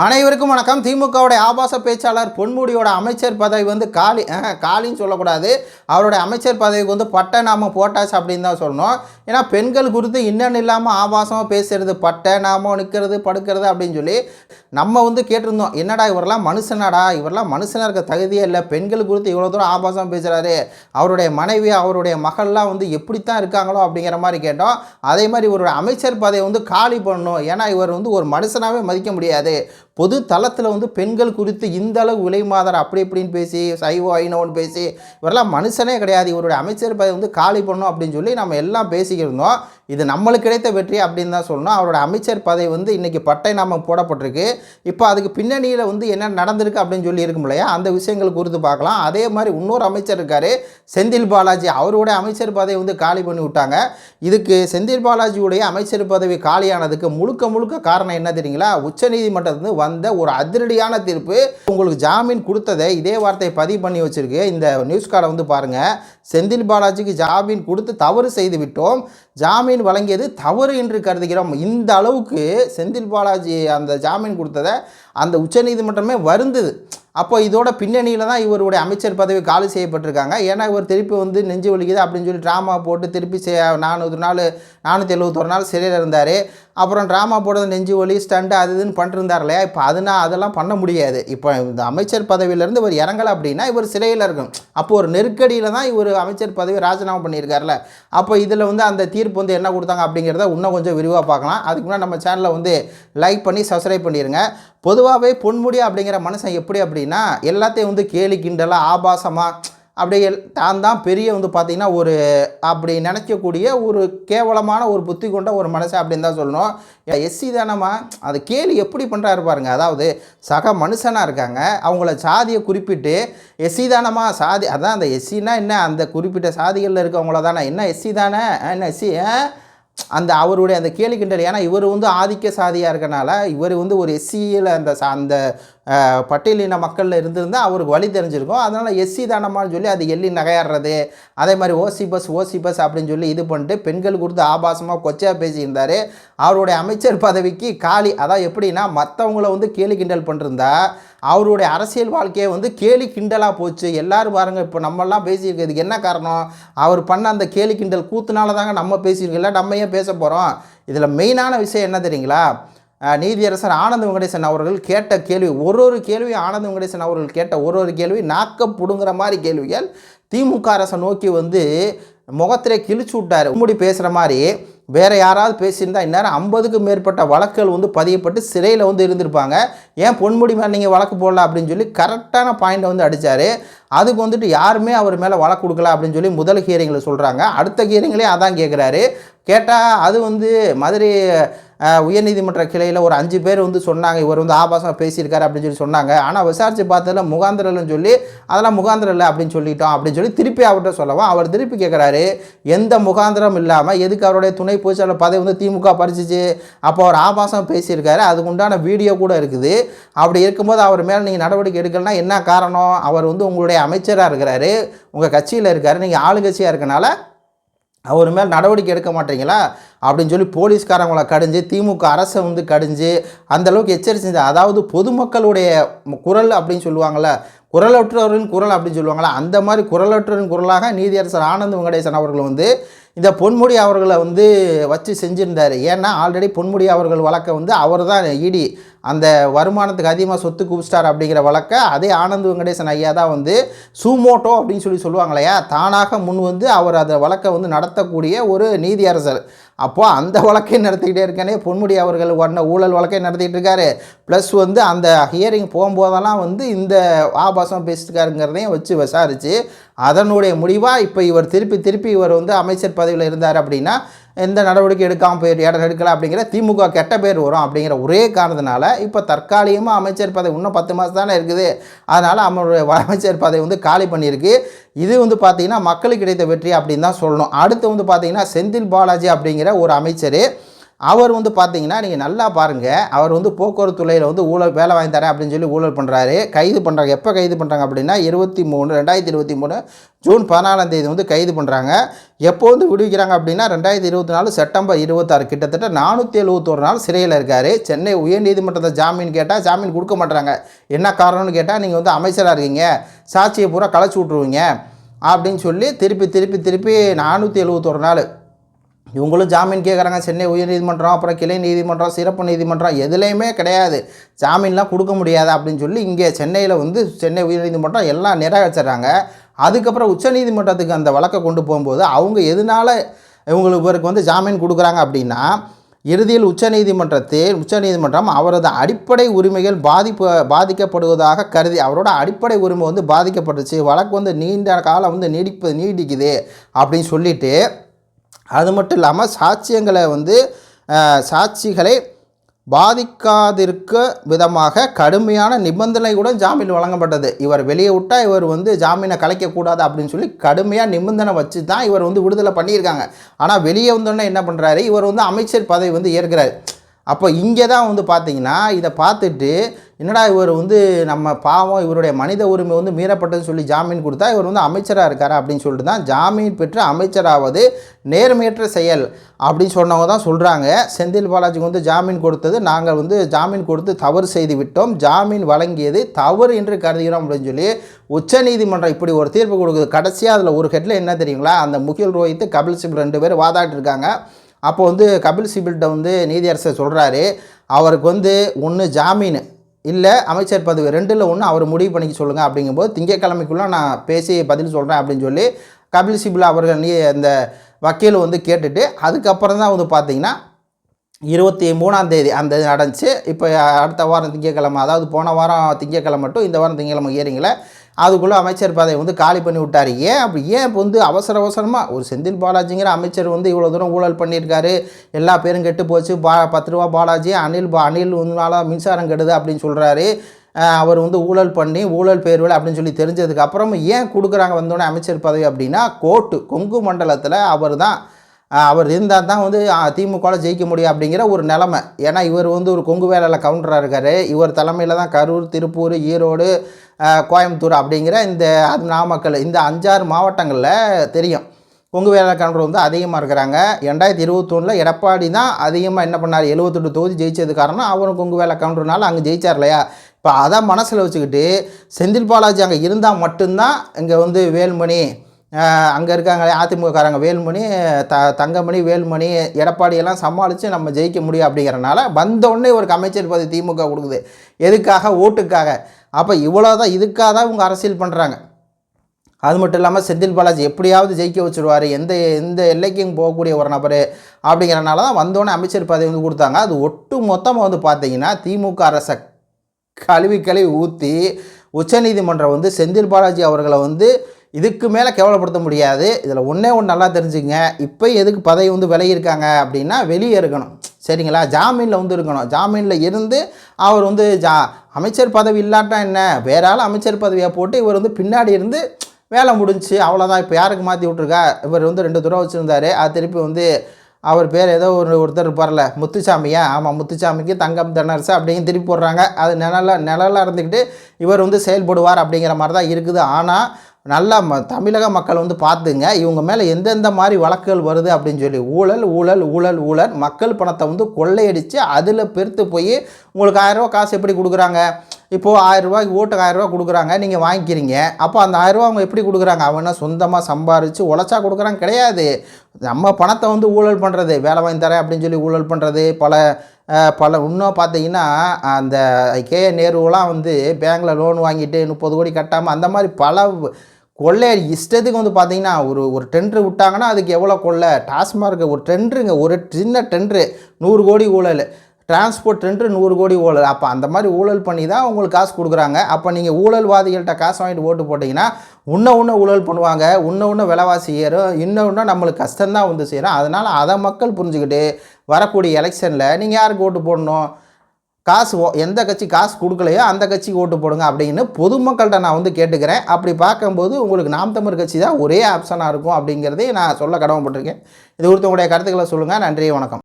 அனைவருக்கும் வணக்கம். திமுகவுடைய ஆபாச பேச்சாளர் பொன்முடியோட அமைச்சர் பதவி வந்து காலி காலின்னு சொல்லக்கூடாது. அவருடைய அமைச்சர் பதவிக்கு வந்து பட்டை நாம போட்டாச்சு அப்படின்னு தான் சொல்லணும். ஏன்னா பெண்கள் குறித்து இன்னும் இல்லாமல் ஆபாசமாக பேசுறது பட்டை நாம நிற்கிறது படுக்கிறது அப்படின்னு சொல்லி நம்ம வந்து கேட்டிருந்தோம். என்னடா இவரெல்லாம் மனுஷனாடா? இவரெல்லாம் மனுஷனாக இருக்க தகுதியே இல்லை. பெண்கள் குறித்து இவ்வளோ தூரம் ஆபாசம் பேசுகிறாரு அவருடைய மனைவி அவருடைய மகள்லாம் வந்து எப்படித்தான் இருக்காங்களோ அப்படிங்கிற மாதிரி கேட்டோம். அதே மாதிரி இவருடைய அமைச்சர் பதவியை வந்து காலி பண்ணணும். ஏன்னா இவர் வந்து ஒரு மனுஷனாகவே மதிக்க முடியாது. பொது தளத்தில் வந்து பெண்கள் குறித்து இந்த அளவு விலை மாதர் அப்படி இப்படின்னு பேசி சைவோ ஐனோன்னு பேசி இவரெல்லாம் மனுஷனே கிடையாது. இவருடைய அமைச்சர் பதவி வந்து காலி பண்ணும் அப்படின்னு சொல்லி நம்ம எல்லாம் பேசிக்கிருந்தோம் இது நம்மளுக்கு கிடைத்த வெற்றி அப்படின்னு தான் சொல்லணும். அவரோட அமைச்சர் பதவி வந்து இன்றைக்கி பட்டை நாம போடப்பட்டிருக்கு. இப்போ அதுக்கு பின்னணியில் வந்து என்ன நடந்திருக்கு அப்படின்னு சொல்லி இருக்கும் இல்லையா? அந்த விஷயங்கள் குறித்து பார்க்கலாம். அதே மாதிரி இன்னொரு அமைச்சர் இருக்கார் செந்தில் பாலாஜி. அவருடைய அமைச்சர் பதவி வந்து காலி பண்ணி விட்டாங்க. இதுக்கு செந்தில் பாலாஜியுடைய அமைச்சர் பதவி காலியானதுக்கு முழுக்க முழுக்க காரணம் என்ன தெரியுங்களா? உச்சநீதிமன்றத்திலிருந்து வந்த ஒரு அதிரடியான தீர்ப்பு. உங்களுக்கு ஜாமீன் கொடுத்ததை இதே வார்த்தையை பதிவு பண்ணி வச்சிருக்கு. இந்த நியூஸ் கார்டை வந்து பாருங்கள் செந்தில் பாலாஜிக்கு ஜாமீன் கொடுத்து தவறு செய்து விட்டோம். ஜாமீன் வழங்கியது தவறு என்று கருதுகிறோம். இந்த அளவுக்கு செந்தில் பாலாஜி அந்த ஜாமீன் கொடுத்ததை அந்த உச்சநீதிமன்றமே வருந்தது. அப்போ இதோட பின்னணியில் தான் இவருடைய அமைச்சர் பதவி காலி செய்யப்பட்டிருக்காங்க. ஏன்னா இவர் திருப்பி வந்து நெஞ்சு வலிக்குது அப்படின்னு சொல்லி ட்ராமா போட்டு திருப்பி சே நானூறு நாள் நானூற்றி எழுபத்தொரு நாள் சிறையில் இருந்தார். அப்புறம் ட்ராமா போடுறது நெஞ்சு வலி ஸ்டண்ட் அது இதுன்னு பண்ணிருந்தார் இல்லையா? இப்போ அதுனா அதெல்லாம் பண்ண முடியாது. இப்போ இந்த அமைச்சர் பதவியிலேருந்து இவர் இறங்கலை அப்படின்னா இவர் சிறையில் இருக்கும் அப்போது ஒரு நெருக்கடியில் தான் இவர் அமைச்சர் பதவி ராஜினாமா பண்ணியிருக்காருல. அப்போ இதில் வந்து அந்த தீர்ப்பு வந்து என்ன கொடுத்தாங்க அப்படிங்கிறத இன்னும் கொஞ்சம் விரிவாக பார்க்கலாம். அதுக்கு முன்னாடி நம்ம சேனலை வந்து லைக் பண்ணி சப்ஸ்கிரைப் பண்ணிடுங்க பொதுவாகவே பொன்முடி அப்படிங்கிற மனுஷன் எப்படி அப்படின்னா எல்லாத்தையும் வந்து கேலி கிண்டலாக ஆபாசமாக அப்படியே எல்- தான் தான் பெரிய வந்து பார்த்திங்கன்னா ஒரு அப்படி நினைக்கக்கூடிய ஒரு கேவலமான ஒரு புத்தி கொண்ட ஒரு மனுஷன் அப்படின்னு தான் சொல்லணும். எஸ்சி தானம்மா? அது கேலி எப்படி பண்ணுறாரு பாருங்க. அதாவது சக மனுஷனாக இருக்காங்க. அவங்கள சாதியை குறிப்பிட்டு எஸ்சி தானம்மா? சாதி அதான் அந்த எஸ்சின்னா என்ன? அந்த குறிப்பிட்ட சாதிகளில் இருக்கவங்கள தானே. என்ன எஸ்சி தானே? என்ன எஸ்சி அந்த அவருடைய அந்த கேலி கிண்டல். ஏன்னா இவர் வந்து ஆதிக்க சாதியாக இருக்கனால இவர் வந்து ஒரு எஸ்சியில் அந்த சா- அந்த பட்டியலின மக்களில் இருந்திருந்தால் அவருக்கு வழி தெரிஞ்சிருக்கும். அதனால் எஸ்சி தானமான்னு சொல்லி அது எள்ளி நகையாடுறது அதே மாதிரி ஓசி பஸ் ஓசி பஸ் அப்படின்னு சொல்லி இது பண்ணிட்டு பெண்கள் கொடுத்து ஆபாசமாக கொச்சையாக பேசியிருந்தார். அவருடைய அமைச்சர் பதவிக்கு காலி. அதான் எப்படின்னா மற்றவங்கள வந்து கேலி கிண்டல் பண்ணிருந்தா அவருடைய அரசியல் வாழ்க்கையை வந்து கேலி கிண்டலாக போச்சு. எல்லோரும் பாருங்கள் இப்போ நம்மெல்லாம் பேசியிருக்கிறதுக்கு என்ன காரணம்? அவர் பண்ண அந்த கேலி கிண்டல் கூத்துனால தாங்க நம்ம பேசியிருக்கல நம்ம ஏன் பேச போகிறோம் இதில் மெயினான விஷயம் என்ன தெரியுங்களா? நீதியரசர் ஆனந்த வெங்கடேசன் அவர்கள் கேட்ட கேள்வி ஒரு ஒரு கேள்வி ஆனந்த வெங்கடேசன் அவர்கள் கேட்ட ஒரு ஒரு கேள்வி நாக்க பிடுங்குற மாதிரி கேள்விகள் திமுக அரசை நோக்கி வந்து முகத்திலே கிழிச்சு விட்டார். முடி பேசுகிற மாதிரி வேறு யாராவது பேசியிருந்தால் இந்நேரம் ஐம்பதுக்கும் மேற்பட்ட வழக்குகள் வந்து பதியப்பட்டு சிறையில் வந்து இருந்திருப்பாங்க. ஏன் பொன்முடி மேலே நீங்கள் வழக்கு போடல அப்படின்னு சொல்லி கரெக்டான பாயிண்டை வந்து அடித்தார் அதுக்கு வந்துட்டு யாருமே அவர் மேலே வழக்கு கொடுக்கல அப்படின்னு சொல்லி முதல் ஹியரிங்கில் சொல்கிறாங்க அடுத்த ஹியரிங்லேயே அதான் கேட்குறாரு கேட்டால் அது வந்து மதுரை உயர்நீதிமன்ற கிளையில் ஒரு அஞ்சு பேர் வந்து சொன்னாங்க. இவர் வந்து ஆபாசமாக பேசியிருக்காரு அப்படின்னு சொல்லி சொன்னாங்க. ஆனால் விசாரித்து பார்த்ததுல முகாந்திரலன்னு சொல்லி அதெல்லாம் முகாந்திரம் இல்லை அப்படின்னு சொல்லிட்டோம் அப்படின்னு சொல்லி திருப்பி அவர்கிட்ட சொல்லவும் அவர் திருப்பி கேட்குறாரு எந்த முகாந்திரம் இல்லாமல் எதுக்கு அவருடைய துணை பொதுச்செயலாளர் பதவி வந்து திமுக பறிச்சிச்சு? அப்போ அவர் ஆபாசம் பேசியிருக்காரு. அதுக்கு உண்டான வீடியோ கூட இருக்குது. அப்படி இருக்கும்போது அவர் மேலே நீங்கள் நடவடிக்கை எடுக்கலைன்னா என்ன காரணம்? அவர் வந்து உங்களுடைய அமைச்சராக இருக்கிறாரு உங்கள் கட்சியில் இருக்காரு நீங்கள் ஆளுங்கட்சியாக இருக்கனால அவர் மேல் நடவடிக்கை எடுக்க மாட்டீங்களா? அப்படின்னு சொல்லி போலீஸ்காரங்களை கடிஞ்சு திமுக அரசை வந்து கடிஞ்சு அந்தளவுக்கு எச்சரிச்சிருந்தது அதாவது பொதுமக்களுடைய குரல் அப்படின்னு சொல்லுவாங்கள்ல குரலற்றவரின் குரல் அப்படின்னு சொல்லுவாங்களா அந்த மாதிரி குரலற்றவரின் குரலாக நீதியரசர் ஆனந்த் வெங்கடேசன் அவர்கள் வந்து இந்த பொன்முடி அவர்களை வந்து வச்சு செஞ்சுருந்தார். ஏன்னா ஆல்ரெடி பொன்முடி அவர்கள் வழக்கை வந்து அவர் தான் இடி அந்த வருமானத்துக்கு அதிகமாக சொத்து குவிச்சிட்டார் அப்படிங்கிற வழக்கை அதே ஆனந்த் வெங்கடேசன் ஐயா தான் வந்து சூமோட்டோ அப்படின்னு சொல்லி சொல்லுவாங்க இல்லையா தானாக முன் வந்து அவர் அந்த வழக்கை வந்து நடத்தக்கூடிய ஒரு நீதியரசர். அப்போது அந்த வழக்கை நடத்திக்கிட்டே இருக்கானே பொன்முடி அவர்கள் பண்ண ஊழல் வழக்கை நடத்திக்கிட்டு இருக்காரு. ப்ளஸ் வந்து அந்த ஹியரிங் போகும்போதெல்லாம் வந்து இந்த ஆபாசம் பேசிட்டுருக்காருங்கிறதையும் வச்சு விசாரித்து அதனுடைய முடிவாக இப்போ இவர் திருப்பி திருப்பி இவர் வந்து அமைச்சர் பதவியில் இருந்தார் அப்படின்னா எந்த நடவடிக்கை எடுக்காமல் போய் இடம் எடுக்கல அப்படிங்கிற திமுக கெட்ட பேர் வரும் அப்படிங்கிற ஒரே காரணத்தினால இப்போ தற்காலிகமாக அமைச்சர் பதவி இன்னும் பத்து மாதம் தானே இருக்குது. அதனால் அவருடைய அமைச்சர் பதவி வந்து காலி பண்ணியிருக்கு. இது வந்து பார்த்திங்கன்னா மக்களுக்கு கிடைத்த வெற்றி அப்படின்னு தான் சொல்லணும். அடுத்து வந்து பார்த்திங்கன்னா செந்தில் பாலாஜி அப்படிங்கிற ஒரு அமைச்சர் அவர் வந்து பார்த்தீங்கன்னா நீங்கள் நல்லா பாருங்கள் அவர் வந்து போக்குவரத்து துறையில் வந்து ஊழல் வேலை வாங்கி தரேன் அப்படின்னு சொல்லி ஊழல் பண்ணுறாரு கைது பண்ணுறாங்க எப்போ கைது பண்ணுறாங்க அப்படின்னா இருபத்தி மூணு ரெண்டாயிரத்தி இருபத்தி மூணு ஜூன் பதினாலாம் தேதி வந்து கைது பண்ணுறாங்க எப்போ வந்து விடுவிக்கிறாங்க அப்படின்னா ரெண்டாயிரத்தி இருபத்தி நாலு செப்டம்பர் இருபத்தாறு. கிட்டத்தட்ட நானூற்றி எழுபத்தோரு நாள் சிறையில் இருக்கார். சென்னை உயர்நீதிமன்றத்தை ஜாமீன் கேட்டால் ஜாமீன் கொடுக்க மாட்டாங்க. என்ன காரணம்னு கேட்டால் நீங்கள் வந்து அமைச்சராக இருக்கீங்க. சாட்சியை பூரா களைச்சி விட்ருவீங்க அப்படின்னு சொல்லி திருப்பி திருப்பி திருப்பி நானூற்றி எழுபத்தொரு நாள் இவங்களும் ஜாமீன் கேட்குறாங்க சென்னை உயர்நீதிமன்றம் அப்புறம் கிளை நீதிமன்றம் சிறப்பு நீதிமன்றம் எதுலேயுமே கிடையாது. ஜாமீன்லாம் கொடுக்க முடியாது அப்படின்னு சொல்லி இங்கே சென்னையில் வந்து சென்னை உயர்நீதிமன்றம் எல்லாம் நிராகரிச்சிட்றாங்க. அதுக்கப்புறம் உச்சநீதிமன்றத்துக்கு அந்த வழக்கை கொண்டு போகும்போது அவங்க எதனால இவங்களுக்கு இவருக்கு வந்து ஜாமீன் கொடுக்குறாங்க அப்படின்னா இறுதியில் உச்சநீதிமன்றத்தில் உச்சநீதிமன்றம் அவரது அடிப்படை உரிமைகள் பாதிப்பு பாதிக்கப்படுவதாக கருதி அவரோட அடிப்படை உரிமை வந்து பாதிக்கப்பட்டுச்சு. வழக்கு வந்து நீண்ட காலம் வந்து நீடிப்பு நீடிக்குது அப்படின்னு சொல்லிட்டு அது மட்டும் இல்லாமல் சாட்சியங்களை வந்து சாட்சிகளை பாதிக்காதிருக்க விதமாக கடுமையான நிபந்தனையுடன் ஜாமீன் வழங்கப்பட்டது. இவர் வெளியே விட்டால் இவர் வந்து ஜாமீனை கலைக்கக்கூடாது அப்படின்னு சொல்லி கடுமையாக நிபந்தனை வச்சு தான் இவர் வந்து விடுதலை பண்ணியிருக்காங்க. ஆனால் வெளியே வந்தோடனே என்ன பண்ணுறாரு இவர் வந்து அமைச்சர் பதவி வந்து ஏற்கிறார். அப்போ இங்கே தான் வந்து பார்த்தீங்கன்னா இதை பார்த்துட்டு என்னடா இவர் வந்து நம்ம பாவம் இவருடைய மனித உரிமை வந்து மீறப்பட்டதுன்னு சொல்லி ஜாமீன் கொடுத்தா இவர் வந்து அமைச்சராக இருக்கார் அப்படின்னு சொல்லிட்டு தான் ஜாமீன் பெற்று அமைச்சராவது நேர்மையற்ற செயல் அப்படின்னு சொன்னவங்க தான் சொல்கிறாங்க செந்தில் பாலாஜிக்கு வந்து ஜாமீன் கொடுத்தது நாங்கள் வந்து ஜாமீன் கொடுத்து தவறு செய்து விட்டோம். ஜாமீன் வழங்கியது தவறு என்று கருதுகிறோம் அப்படின்னு சொல்லி உச்சநீதிமன்றம் இப்படி ஒரு தீர்ப்பு கொடுக்குது. கடைசியாக அதில் ஒரு ஹெட்டில் என்ன தெரியுங்களா? அந்த முகில் ரோஹித்து கபில் சிபில் ரெண்டு பேர் வாதாட்டிருக்காங்க அப்போ வந்து கபில் சிபில்கிட்ட வந்து நீதியரசர் சொல்கிறாரு அவருக்கு வந்து ஒன்று ஜாமீன் இல்லை அமைச்சர் பதவி ரெண்டில் ஒன்று அவர் முடிவு பண்ணிக்க சொல்லுங்கள் அப்படிங்கும்போது திங்கட்கிழமைக்குள்ளே நான் பேசி பதில் சொல்கிறேன் அப்படின்னு சொல்லி கபில் சிபில் அவர்கள் நீ அந்த வக்கீல் வந்து கேட்டுட்டு அதுக்கப்புறம் தான் வந்து பார்த்தீங்கன்னா இருபத்தி மூணாம் தேதி அந்த இது நடந்துச்சு. இப்போ அடுத்த வாரம் திங்கக்கிழமை அதாவது போன வாரம் திங்கக்கிழமை மட்டும் இந்த வாரம் திங்கக்கிழமை ஏறிங்களே அதுக்குள்ளே அமைச்சர் பதவி வந்து காலி பண்ணி விட்டார். ஏன் அப்படி? ஏன் இப்போ வந்து அவசர அவசரமாக ஒரு செந்தில் பாலாஜிங்கிற அமைச்சர் வந்து இவ்வளோ தூரம் ஊழல் பண்ணியிருக்காரு. எல்லா பேரும் கெட்டு போச்சு. பா பத்து ரூபா பாலாஜி அனில் பா அனில் உன்னால மின்சாரம் கெடுது அப்படின்னு சொல்கிறாரு அவர் வந்து ஊழல் பண்ணி ஊழல் பேர்வல் அப்படின்னு சொல்லி தெரிஞ்சதுக்கப்புறம் ஏன் கொடுக்குறாங்க வந்தோடனே அமைச்சர் பதவி அப்படின்னா கோர்ட்டு கொங்கு மண்டலத்தில் அவர் தான் அவர் இருந்தால் தான் வந்து திமுகவில் ஜெயிக்க முடியும் அப்படிங்கிற ஒரு நிலமை. ஏன்னா இவர் வந்து ஒரு கொங்கு வேலையில் கவுண்டராக இருக்கார். இவர் தலைமையில் தான் கரூர் திருப்பூர் ஈரோடு கோயம்புத்தூர் அப்படிங்கிற இந்த அது நாமக்கல் இந்த அஞ்சாறு மாவட்டங்களில் தெரியும். கொங்கு வேலை கவுண்டர் வந்து அதிகமாக இருக்கிறாங்க. ரெண்டாயிரத்தி இருபத்தொன்னில் எடப்பாடி தான் அதிகமாக என்ன பண்ணார்? எழுபத்தெட்டு தொகுதி ஜெயிச்சது காரணம் அவரும் கொங்கு வேலை கவுண்டர்னால அங்கே ஜெயிச்சார் இல்லையா? இப்போ அதை மனசில் வச்சுக்கிட்டு செந்தில் பாலாஜி அங்கே இருந்தால் மட்டும்தான் இங்கே வந்து வேல்மணி அங்கே இருக்காங்களே அதிமுககாரங்க வேல்மணி த தங்கமணி வேல்மணி எடப்பாடியெல்லாம் சமாளித்து நம்ம ஜெயிக்க முடியும் அப்படிங்கிறனால வந்தோடனே ஒரு அமைச்சர் பதவி திமுக கொடுக்குது. எதுக்காக? ஓட்டுக்காக. அப்போ இவ்வளோ தான் இதுக்காக தான் இவங்க அரசியல் பண்ணுறாங்க அது மட்டும் இல்லாமல் செந்தில் பாலாஜி எப்படியாவது ஜெயிக்க வச்சுருவார் எந்த எந்த எல்லைக்கும் போகக்கூடிய ஒரு நபர் அப்படிங்கிறனால தான் வந்தோடனே அமைச்சர் பதவி வந்து கொடுத்தாங்க. அது ஒட்டு மொத்தமாக வந்து பார்த்தீங்கன்னா திமுக அரசை கழுவி கழுவி ஊற்றி உச்சநீதிமன்றம் வந்து செந்தில் பாலாஜி அவர்களை வந்து இதுக்கு மேலே கேவலப்படுத்த முடியாது. இதில் ஒன்றே ஒன்று நல்லா தெரிஞ்சுங்க. இப்போ எதுக்கு பதவி வந்து விலகியிருக்காங்க அப்படின்னா வெளியே இருக்கணும். சரிங்களா? ஜாமீனில் வந்து இருக்கணும். ஜாமீனில் இருந்து அவர் வந்து ஜா அமைச்சர் பதவி இல்லாட்டா என்ன? வேற ஆள் அமைச்சர் பதவியை போட்டு இவர் வந்து பின்னாடி இருந்து வேலை முடிஞ்சுச்சு அவ்வளோதான் இப்போ யாருக்கு மாற்றி விட்ருக்கா இவர் வந்து ரெண்டு தூரம் வச்சுருந்தாரு. அது திருப்பி வந்து அவர் பேர் ஏதோ ஒரு ஒருத்தர் இருப்பார்ல முத்துசாமியா? ஆமாம் முத்துசாமிக்கு தங்கம் தென்னரசு அப்படின்னு திருப்பி போடுறாங்க. அது நிழலாக நிழலாக இருந்துக்கிட்டு இவர் வந்து செயல்படுவார் அப்படிங்கிற மாதிரி தான் இருக்குது. ஆனால் நல்லா ம தமிழக மக்கள் வந்து பார்த்துங்க. இவங்க மேலே எந்தெந்த மாதிரி வழக்குகள் வருது அப்படின்னு சொல்லி ஊழல் ஊழல் ஊழல் ஊழல். மக்கள் பணத்தை வந்து கொள்ளையடித்து அதில் பெருத்து போய் உங்களுக்கு ஆயிரரூவா காசு எப்படி கொடுக்குறாங்க? இப்போது ஆயிரரூபாய்க்கு ஓட்டுக்கு ஆயிரரூவா கொடுக்குறாங்க நீங்கள் வாங்கிக்கிறீங்க. அப்போ அந்த ஆயிரரூவா அவங்க எப்படி கொடுக்குறாங்க? அவனா சொந்தமாக சம்பாரித்து உழைச்சா கொடுக்குறாங்க கிடையாது. நம்ம பணத்தை வந்து ஊழல் பண்ணுறது வேலை வாங்கி தரேன் அப்படின்னு சொல்லி ஊழல் பண்ணுறது பல பல இன்னும் பார்த்தீங்கன்னா அந்த கே நேருவெலாம் வந்து பேங்கில் லோன் வாங்கிட்டு முப்பது கோடி கட்டாமல் அந்த மாதிரி பல கொள்ளை இஷ்டத்துக்கு வந்து பார்த்தீங்கன்னா ஒரு ஒரு டெண்டர் விட்டாங்கன்னா அதுக்கு எவ்வளோ கொள்ளை? டாஸ்மார்க் ஒரு டெண்டருங்க ஒரு சின்ன டெண்டரு நூறு கோடி ஊழல். டிரான்ஸ்போர்ட் டெண்டர் நூறு கோடி ஊழல். அப்போ அந்த மாதிரி ஊழல் பண்ணி தான் உங்களுக்கு காசு கொடுக்குறாங்க. அப்போ நீங்கள் ஊழல்வாதிகள்கிட்ட காசு வாங்கிட்டு ஓட்டு போட்டிங்கன்னா உன்ன ஒன்று ஊழல் பண்ணுவாங்க. உன்ன ஒன்று விலைவாசி ஏறும். இன்னும் இன்னும் நம்மளுக்கு கஷ்டம்தான் வந்து செய்கிறோம் அதனால் அதை மக்கள் புரிஞ்சுக்கிட்டு வரக்கூடிய எலெக்ஷனில் நீங்கள் யாருக்கு ஓட்டு போடணும்? காசு எந்த கட்சி காசு கொடுக்கலையோ அந்த கட்சிக்கு ஓட்டு போடுங்க அப்படின்னு பொதுமக்கள்கிட்ட நான் வந்து கேட்டுக்கிறேன். அப்படி பார்க்கும்போது உங்களுக்கு நாம் தமிழ் கட்சி தான் ஒரே ஆப்ஷனாக இருக்கும் அப்படிங்கிறதே நான் சொல்ல கடமைப்பட்டிருக்கேன். இது ஒருத்தவங்களுடைய கருத்துக்களை சொல்லுங்கள் நன்றி வணக்கம்.